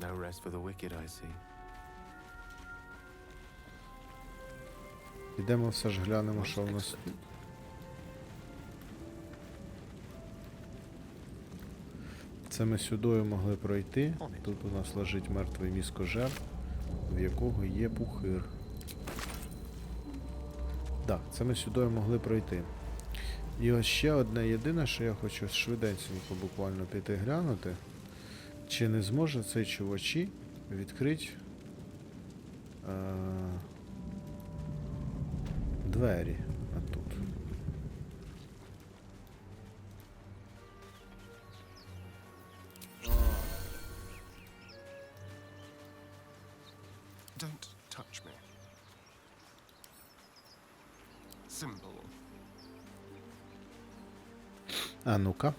No rest for the wicked, I see. Ідемо все ж глянемо, що в нас. Це ми сюдою могли пройти. Тут у нас лежить мертвий міскожер, в якого є пухир. Так, це ми сюдою могли пройти. І ось ще одне єдине, що я хочу швиденько буквально піти глянути. Чи не зможе цей чувачі відкрити е- двері тут. Don't touch me. Symbol. А ну-ка.